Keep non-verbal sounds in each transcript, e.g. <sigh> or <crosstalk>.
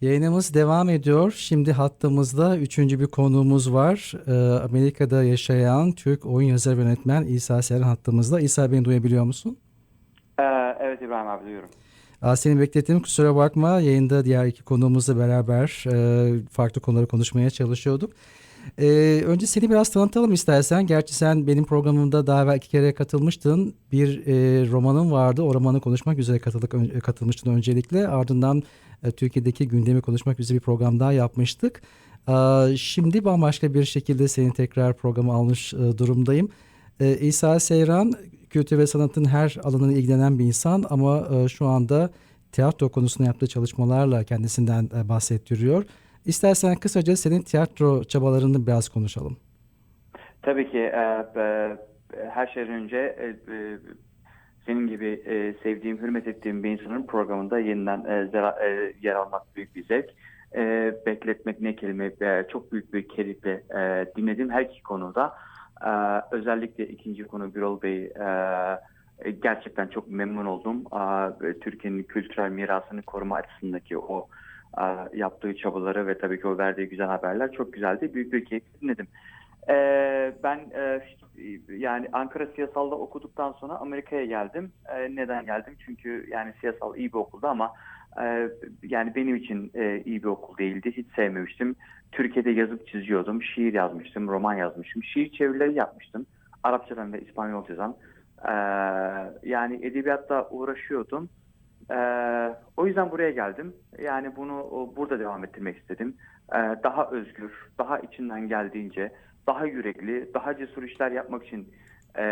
Yayınımız devam ediyor. Şimdi hattımızda üçüncü bir konuğumuz var. Ee, Amerika'da yaşayan Türk oyun yazarı ve yönetmen İsa Seren hattımızda. İsa beni duyabiliyor musun? Ee, evet İbrahim abi duyuyorum. Aa, seni beklettim kusura bakma. Yayında diğer iki konuğumuzla beraber e, farklı konuları konuşmaya çalışıyorduk. Ee, önce seni biraz tanıtalım istersen. Gerçi sen benim programımda daha evvel iki kere katılmıştın. Bir e, romanın vardı. O romanı konuşmak üzere katıldık, ön- katılmıştın öncelikle. Ardından e, Türkiye'deki gündemi konuşmak üzere bir program daha yapmıştık. Aa, şimdi bambaşka bir şekilde seni tekrar programa almış e, durumdayım. E, İsa Seyran kültür ve sanatın her alanına ilgilenen bir insan ama e, şu anda tiyatro konusunda yaptığı çalışmalarla kendisinden e, bahsettiriyor. İstersen kısaca senin tiyatro çabalarını biraz konuşalım. Tabii ki e, e, her şeyden önce e, e, senin gibi e, sevdiğim, hürmet ettiğim bir insanın programında yeniden e, zera- e, yer almak büyük bir zevk. E, bekletmek ne kelime, e, çok büyük bir keyifle e, dinledim her iki konuda. E, özellikle ikinci konu Birol Bey e, e, gerçekten çok memnun oldum. E, Türkiye'nin kültürel mirasını koruma açısındaki o yaptığı çabaları ve tabii ki o verdiği güzel haberler çok güzeldi. Büyük bir keyif dinledim. Ee, ben e, yani Ankara Siyasal'da okuduktan sonra Amerika'ya geldim. Neden geldim? Çünkü yani siyasal iyi bir okuldu ama e, yani benim için e, iyi bir okul değildi. Hiç sevmemiştim. Türkiye'de yazıp çiziyordum. Şiir yazmıştım, roman yazmıştım. Şiir çevirileri yapmıştım. Arapçadan ve İspanyolcadan. Yani edebiyatta uğraşıyordum. Ee, o yüzden buraya geldim. Yani bunu burada devam ettirmek istedim. Ee, daha özgür, daha içinden geldiğince, daha yürekli, daha cesur işler yapmak için e,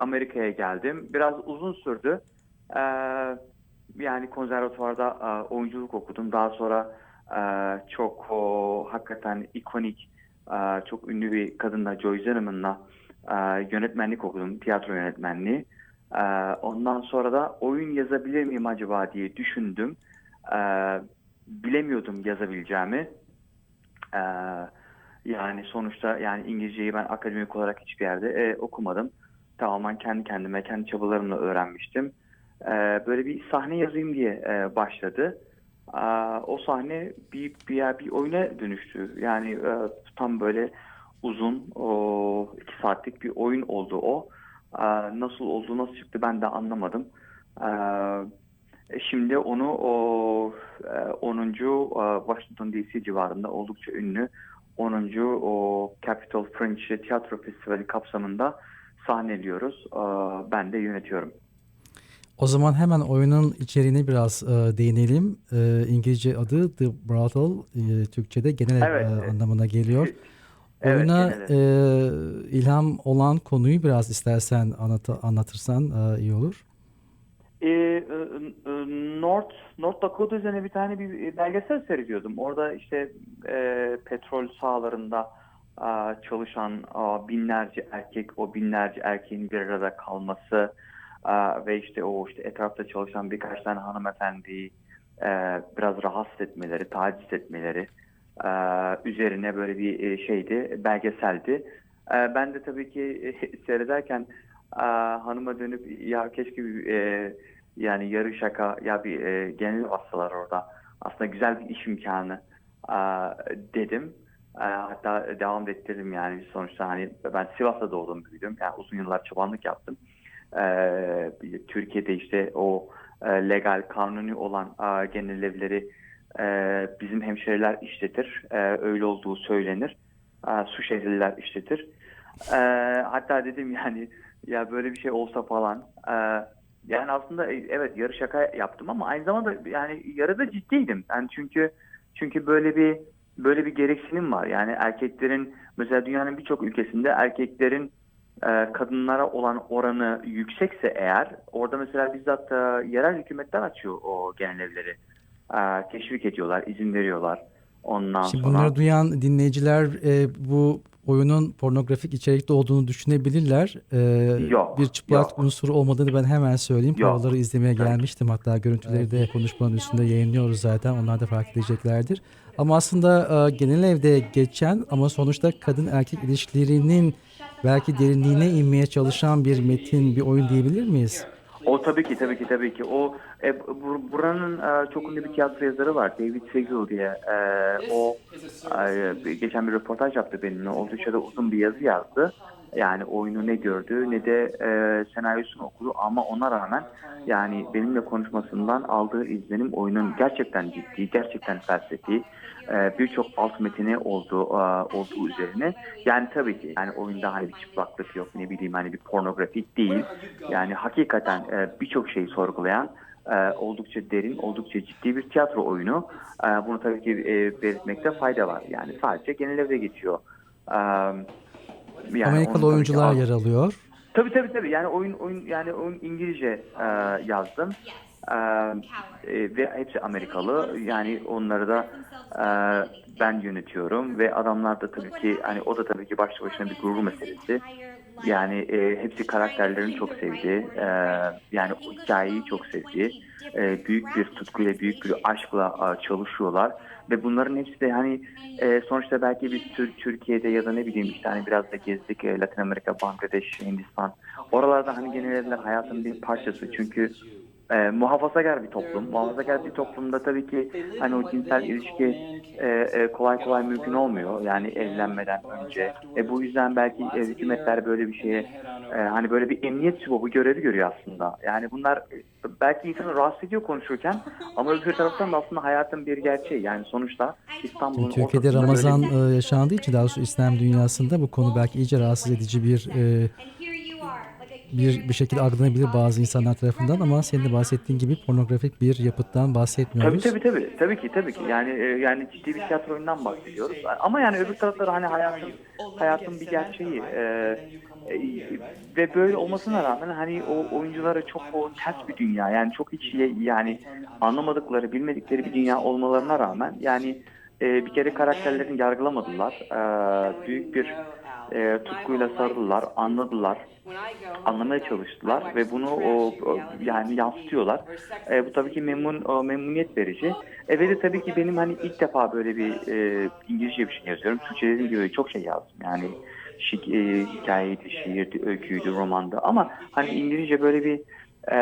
Amerika'ya geldim. Biraz uzun sürdü. Ee, yani konservatuvarda e, oyunculuk okudum. Daha sonra e, çok o, hakikaten ikonik, e, çok ünlü bir kadınla Joy Zinneman'la e, yönetmenlik okudum, tiyatro yönetmenliği. Ee, ondan sonra da oyun yazabilir miyim acaba diye düşündüm. Ee, bilemiyordum yazabileceğimi. Ee, yani sonuçta yani İngilizceyi ben akademik olarak hiçbir yerde e, okumadım. Tamamen kendi kendime, kendi çabalarımla öğrenmiştim. Ee, böyle bir sahne yazayım diye e, başladı. Ee, o sahne bir, bir, bir oyuna dönüştü. Yani e, tam böyle uzun, o, iki saatlik bir oyun oldu o. Ee, nasıl oldu, nasıl çıktı ben de anlamadım. Ee, şimdi onu o e, 10. e, Washington DC civarında oldukça ünlü 10. o Capitol Fringe Tiyatro Festivali kapsamında sahneliyoruz. Ee, ben de yönetiyorum. O zaman hemen oyunun içeriğine biraz e, değinelim. E, İngilizce adı The Brothel, e, Türkçe'de genel Evet. e, anlamına geliyor. Evet, Oyuna e, ilham olan konuyu biraz istersen anlat anlatırsan e, iyi olur. E, e, North North Dakota üzerine bir tane bir belgesel seyrediyordum. Orada işte e, petrol sahalarında e, çalışan e, binlerce erkek, o binlerce erkeğin bir arada kalması e, ve işte o işte etrafta çalışan birkaç tane hanımefendiyi e, biraz rahatsız etmeleri, taciz etmeleri e, üzerine böyle bir e, şeydi, belgeseldi. E, ben de tabii ki <laughs> seyrederken hanıma dönüp ya keşke e, yani yarı şaka ya bir genel hastalar orada aslında güzel bir iş imkanı dedim. Hatta devam ettirdim yani sonuçta hani ben Sivas'ta doğdum büyüdüm. Yani uzun yıllar çobanlık yaptım. Türkiye'de işte o legal kanuni olan genel evleri e, bizim hemşeriler işletir. E, öyle olduğu söylenir. E, su şehirliler işletir. Hatta dedim yani ya böyle bir şey olsa falan. Yani aslında evet yarı şaka yaptım ama aynı zamanda yani yarıda ciddiydim. Yani çünkü çünkü böyle bir böyle bir gereksinim var. Yani erkeklerin mesela dünyanın birçok ülkesinde erkeklerin kadınlara olan oranı yüksekse eğer orada mesela bizzat e, yerel hükümetler açıyor o genel evleri. E, teşvik ediyorlar, izin veriyorlar. Ondan Şimdi sonra bunları duyan dinleyiciler e, bu oyunun pornografik içerikte olduğunu düşünebilirler. E, Yok, bir çıplak yok. unsuru olmadığını ben hemen söyleyeyim. Yok. Provaları izlemeye Tabii. gelmiştim. Hatta görüntüleri de konuşmanın üstünde yayınlıyoruz zaten. Onlar da fark edeceklerdir. Ama aslında e, genel evde geçen ama sonuçta kadın erkek ilişkilerinin belki derinliğine inmeye çalışan bir metin, bir oyun diyebilir miyiz? O tabii ki tabii ki tabii ki. O e, bu- buranın e, çok ünlü bir tiyatro yazarı var. David Segal diye. E, o e, geçen bir röportaj yaptı benimle. Oldukça da uzun bir yazı yazdı. Yani oyunu ne gördü ne de e, senaryosunu okudu ama ona rağmen yani benimle konuşmasından aldığı izlenim oyunun gerçekten ciddi, gerçekten felsefi, e, birçok alt metini olduğu, e, olduğu üzerine. Yani tabii ki yani oyunda hani bir çıplaklık yok ne bileyim hani bir pornografik değil. Yani hakikaten e, birçok şeyi sorgulayan e, oldukça derin, oldukça ciddi bir tiyatro oyunu. E, bunu tabii ki e, belirtmekte fayda var. Yani sadece genel evde geçiyor. E, yani Amerikalı oyuncular yer alıyor. Tabii tabii tabii. Yani oyun oyun yani oyun İngilizce e, yazdım. E, e, ve hepsi Amerikalı. Yani onları da e, ben yönetiyorum ve adamlar da tabii ki hani o da tabii ki başlı başına bir gurur meselesi. Yani e, hepsi karakterlerini çok sevdi. E, yani o hikayeyi çok sevdi. E, büyük bir tutkuyla, büyük bir aşkla e, çalışıyorlar. Ve bunların hepsi de hani e, sonuçta belki biz Tür- Türkiye'de ya da ne bileyim işte hani biraz da gezdik e, Latin Amerika, Bangladeş, Hindistan. Oralarda hani genel hayatın bir parçası. Çünkü e, muhafazakar bir toplum. Muhafazakar bir toplumda tabii ki hani o cinsel ilişki e, e, kolay kolay mümkün olmuyor. Yani evlenmeden önce. E, bu yüzden belki e, hükümetler böyle bir şeye e, hani böyle bir emniyet sübabı görevi görüyor aslında. Yani bunlar e, belki insanı rahatsız ediyor konuşurken <laughs> ama öbür taraftan da aslında hayatın bir gerçeği. Yani sonuçta İstanbul'un Türkiye'de ortasında böyle Ramazan bir- e, yaşandığı için daha doğrusu İslam dünyasında bu konu belki iyice rahatsız edici bir e, bir bir şekilde algılanabilir bazı insanlar tarafından ama senin de bahsettiğin gibi pornografik bir yapıttan Tabii bahsetmiyoruz. tabii tabii. Tabii ki tabii ki. Yani e, yani ciddi bir tiyatro oyundan bahsediyoruz. Ama yani öbür tarafta hani hayatın hayatın bir gerçeği. E, e, ve böyle olmasına rağmen hani o oyunculara çok o ters bir dünya. Yani çok hiç yani anlamadıkları, bilmedikleri bir dünya olmalarına rağmen yani e, bir kere karakterlerini yargılamadılar. E, büyük bir e, tutkuyla sarıldılar, anladılar anlamaya çalıştılar ve bunu o, o- yani yansıtıyorlar. E, bu tabii ki memnun o, memnuniyet verici. E, ve de tabii ki benim hani ilk defa böyle bir e, İngilizce bir şey yazıyorum. Türkçe dediğim gibi çok şey yazdım. Yani şi, e, hikayeydi, şiirdi, öyküydü, romandı ama hani İngilizce böyle bir e,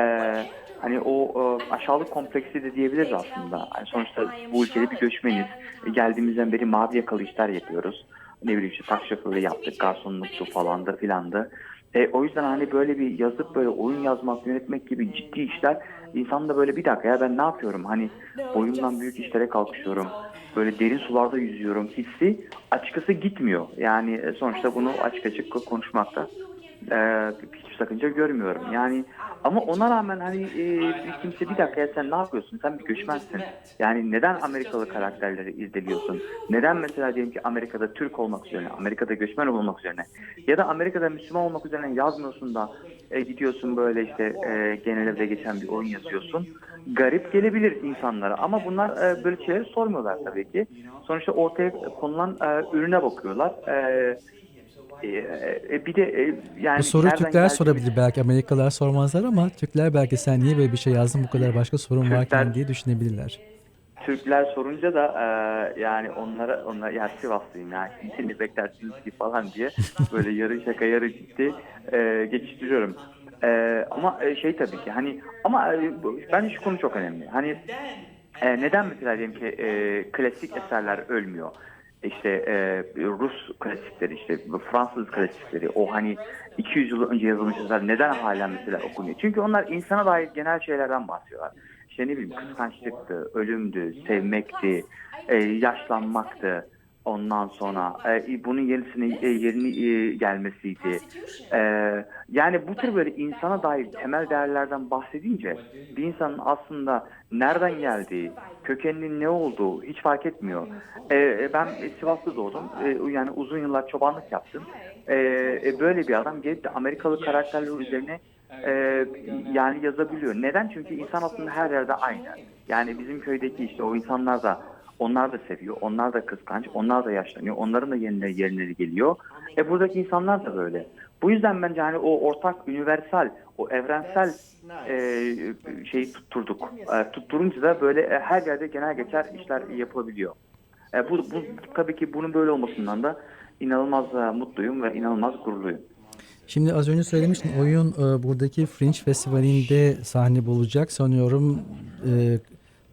hani o e, aşağılık kompleksi de diyebiliriz aslında. Yani sonuçta bu ülkede bir göçmeniz. E, geldiğimizden beri mavi yakalı işler yapıyoruz. Ne bileyim işte taksi şoförü yaptık, garsonluktu falan da filan da. E, o yüzden hani böyle bir yazıp böyle oyun yazmak, yönetmek gibi ciddi işler insan da böyle bir dakika ya ben ne yapıyorum? Hani boyumdan büyük işlere kalkışıyorum. Böyle derin sularda yüzüyorum hissi açıkçası gitmiyor. Yani e, sonuçta bunu açık açık konuşmakta e, hiçbir sakınca görmüyorum. Yani ama ona rağmen hani e, kimse bir dakika ya sen ne yapıyorsun? Sen bir göçmensin. Yani neden Amerikalı karakterleri izdeliyorsun? Neden mesela diyelim ki Amerika'da Türk olmak üzerine, Amerika'da göçmen olmak üzerine ya da Amerika'da Müslüman olmak üzerine yazmıyorsun da e, gidiyorsun böyle işte e, genel geçen bir oyun yazıyorsun. Garip gelebilir insanlara ama bunlar e, böyle şeyleri sormuyorlar tabii ki. Sonuçta ortaya konulan e, ürüne bakıyorlar. E, e, e, bir de e, yani Bu soruyu Türkler geldiğini- sorabilir belki Amerikalılar sormazlar ama Türkler belki sen niye böyle bir şey yazdın bu kadar başka sorun varken Türkler- diye düşünebilirler. Türkler sorunca da e, yani onlara onlar ya Sivaslıyım ya seni beklersiniz ki falan diye <laughs> böyle yarı şaka yarı ciddi e, geçiştiriyorum. E, ama e, şey tabii ki hani ama e, bence şu konu çok önemli. Hani e, neden mesela diyelim ki e, klasik eserler ölmüyor? İşte e, Rus klasikleri işte Fransız klasikleri o hani 200 yıl önce yazılmış eserler neden hala mesela okunuyor? Çünkü onlar insana dair genel şeylerden bahsediyorlar. İşte ne bileyim kıskançlıktı, ölümdü, sevmekti, e, yaşlanmaktı. Ondan sonra e, bunun yerisine e, yerini e, gelmesiydi. E, yani bu tür böyle insana dair temel değerlerden bahsedince bir insanın aslında nereden geldiği, kökeninin ne olduğu hiç fark etmiyor. E, e, ben Sivas'ta doğdum. E, yani uzun yıllar çobanlık yaptım. E, e, böyle bir adam gelip de Amerikalı karakterler üzerine e, yani yazabiliyor. Neden? Çünkü insan aslında her yerde aynı. Yani bizim köydeki işte o insanlar da onlar da seviyor, onlar da kıskanç, onlar da yaşlanıyor, onların da yerine yerine geliyor. E buradaki insanlar da böyle. Bu yüzden bence hani o ortak, universal, o evrensel e, şeyi tutturduk. E, tutturunca da böyle e, her yerde genel geçer işler yapılabiliyor. E, bu, bu tabii ki bunun böyle olmasından da inanılmaz e, mutluyum ve inanılmaz gururluyum. Şimdi az önce söylemiştim oyun e, buradaki Fringe Festivali'nde sahne bulacak. Sanıyorum e,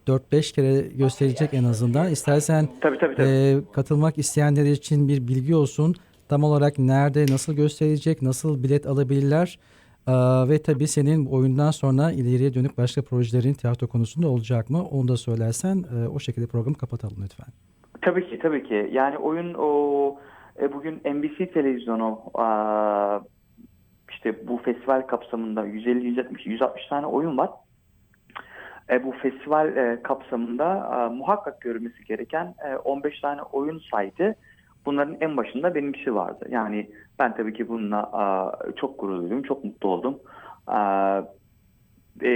4-5 kere gösterecek en azından. İstersen Tabii tabii tabii. e, katılmak isteyenler için bir bilgi olsun. Tam olarak nerede, nasıl gösterecek, nasıl bilet alabilirler? E, ve tabii senin oyundan sonra ileriye dönük başka projelerin tiyatro konusunda olacak mı? Onu da söylersen e, o şekilde programı kapatalım lütfen. Tabii ki tabii ki. Yani oyun o e, bugün NBC televizyonu aa, işte bu festival kapsamında 150 170 160 tane oyun var. E, bu festival e, kapsamında a, muhakkak görülmesi gereken e, 15 tane oyun saydı. Bunların en başında benimkisi vardı. Yani ben tabii ki bununla a, çok gurur duydum, çok mutlu oldum. A, e,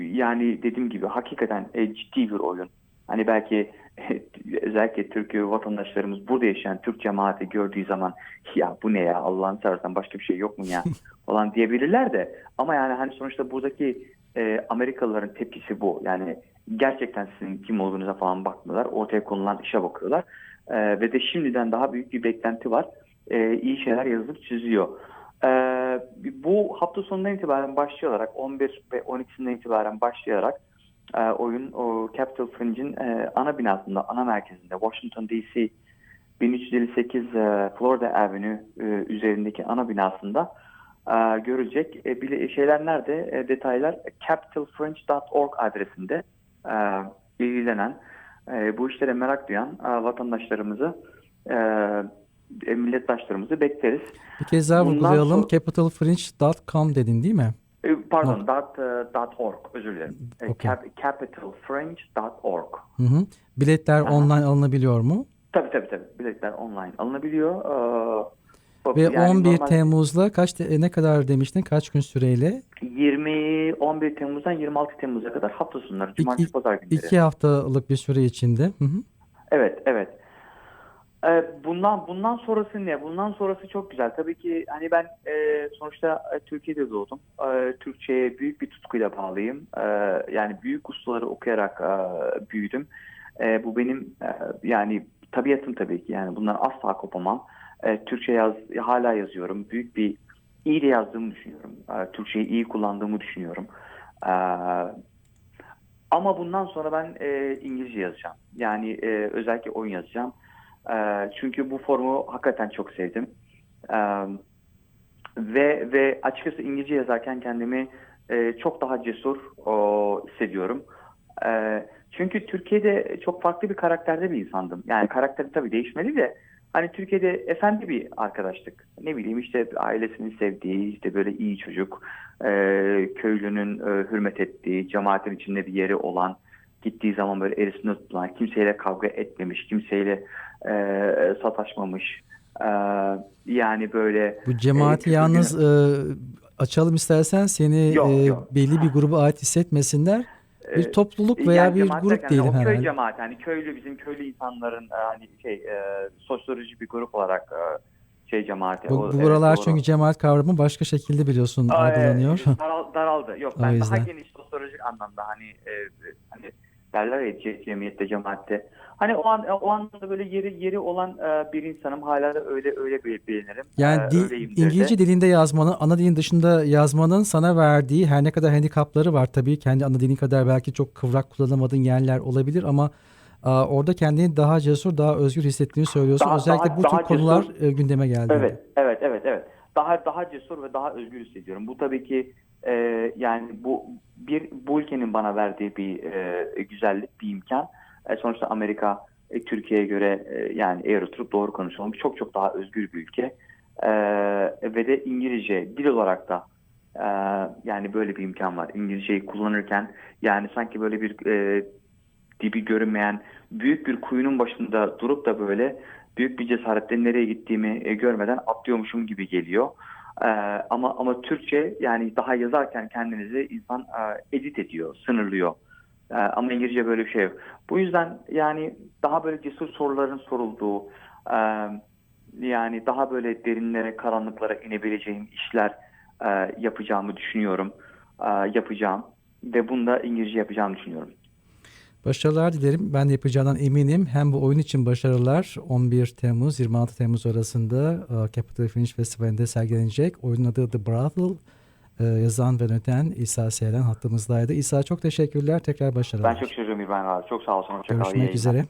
yani dediğim gibi hakikaten e, ciddi bir oyun. Hani belki <laughs> özellikle Türkiye vatandaşlarımız burada yaşayan Türk cemaati gördüğü zaman ya bu ne ya Allah'ını seversen başka bir şey yok mu ya <laughs> falan diyebilirler de ama yani hani sonuçta buradaki e, Amerikalıların tepkisi bu. Yani gerçekten sizin kim olduğunuza falan bakmıyorlar. Ortaya konulan işe bakıyorlar. E, ve de şimdiden daha büyük bir beklenti var. E, iyi şeyler yazılıp çiziyor. E, bu hafta sonundan itibaren başlayarak 11 ve 12'sinden itibaren başlayarak e, oyun o Capitol Fringe'in e, ana binasında, ana merkezinde Washington DC 1358 e, Florida Avenue e, üzerindeki ana binasında e, görülecek. E, bile, şeyler nerede? E, detaylar capitalfringe.org adresinde e, ilgilenen, e, bu işlere merak duyan e, vatandaşlarımızı, e, milletdaşlarımızı bekleriz. Bir kez daha Bundan vurgulayalım. sonra- capitalfringe.com dedin değil mi? E, Pardon, dot, e, dot .org, özür dilerim. Okey. cap- capitalfringe.org. Hı hı. Biletler Aha. online alınabiliyor mu? Tabii tabii tabii. Biletler online alınabiliyor. Ee, Ve yani 11 normal- Temmuz'la kaç te- ne kadar demiştin? Kaç gün süreyle? 20 11 Temmuz'dan 26 Temmuz'a kadar hafta sonları, cumartesi, İki- pazar günleri. İki haftalık bir süre içinde. Hı hı. Evet, evet. Ee, bundan bundan sonrası ne? Bundan sonrası çok güzel. Tabii ki hani ben e, sonuçta e, Türkiye'de doğdum. E, Türkçe'ye büyük bir tutkuyla bağlıyım. E, yani büyük ustaları okuyarak e, büyüdüm. E, bu benim e, yani tabiatım tabii ki. Yani bundan asla kopamam. E, Türkçe yaz hala yazıyorum. Büyük bir iyi de yazdığımı düşünüyorum. E, Türkçeyi iyi kullandığımı düşünüyorum. E, ama bundan sonra ben e, İngilizce yazacağım. Yani e, özellikle oyun yazacağım. E, çünkü bu formu hakikaten çok sevdim. E, ve ve açıkçası İngilizce yazarken kendimi e, çok daha cesur o, hissediyorum. E, çünkü Türkiye'de çok farklı bir karakterde bir insandım. Yani karakteri tabii değişmeli de hani Türkiye'de efendi bir arkadaşlık. Ne bileyim işte ailesini sevdiği, işte böyle iyi çocuk, e, köylünün e, hürmet ettiği, cemaatin içinde bir yeri olan, gittiği zaman böyle erisinde tutulan, kimseyle kavga etmemiş, kimseyle e, sataşmamış. E, yani böyle Bu cemaati Ee, yalnız e, açalım istersen seni Yok, e, yok. belli bir gruba ait hissetmesinler. Bir e, topluluk veya yani bir grup derken diyelim o köy herhalde. cemaati hani köylü bizim köylü insanların e, hani şey e, sosyolojik bir grup olarak e, şey cemaati. Bu, O- bu evet, buralar doğru. çünkü cemaat kavramı başka şekilde biliyorsun Aa, evet, algılanıyor. daral- daraldı. Yok <laughs> ben daha geniş sosyolojik anlamda hani e, hani derler ya ce- cemiyette cemaatte. Hani o an o anlamda böyle yeri yeri olan e, bir insanım. Hala da öyle öyle bir bilinirim. Yani E, dil- de. İngilizce dilinde yazmanın, ana dilin dışında yazmanın sana verdiği her ne kadar handikapları var tabii. Kendi ana dilin kadar belki çok kıvrak kullanamadığın yerler olabilir ama a, orada kendini daha cesur, daha özgür hissettiğini söylüyorsun. Daha- Özellikle daha- bu tür konular e, gündeme geldi. Evet, evet, evet, evet. Daha daha cesur ve daha özgür hissediyorum. Bu tabii ki e, yani bu bir bu ülkenin bana verdiği bir e, güzellik, bir imkan. E, sonuçta Amerika e, Türkiye'ye göre e, yani eğer oturup doğru konuşalım çok çok daha özgür bir ülke. E, ve de İngilizce dil olarak da e, yani böyle bir imkan var. İngilizceyi kullanırken yani sanki böyle bir e, dibi görünmeyen büyük bir kuyunun başında durup da böyle büyük bir cesaretle nereye gittiğimi e, görmeden atlıyormuşum gibi geliyor. Ee, ama ama Türkçe yani daha yazarken kendinizi insan e, edit ediyor, sınırlıyor. Ee, ama İngilizce böyle bir şey yok. Bu yüzden yani daha böyle cesur soruların sorulduğu, e, yani daha böyle derinlere, karanlıklara inebileceğim işler e, yapacağımı düşünüyorum. E, yapacağım ve bunu da İngilizce yapacağımı düşünüyorum. Başarılar dilerim. Ben de yapacağından eminim. Hem bu oyun için başarılar 11 Temmuz 26 Temmuz arasında e, Capital Fringe Festivali'nde sergilenecek. Oyunun adı The Brothel. E, yazan ve yöneten İsa Seyren hattımızdaydı. İsa çok teşekkürler. Tekrar başarılar. Ben çok ederim İbrahim abi. Çok sağ olsun. Görüşmek üzere.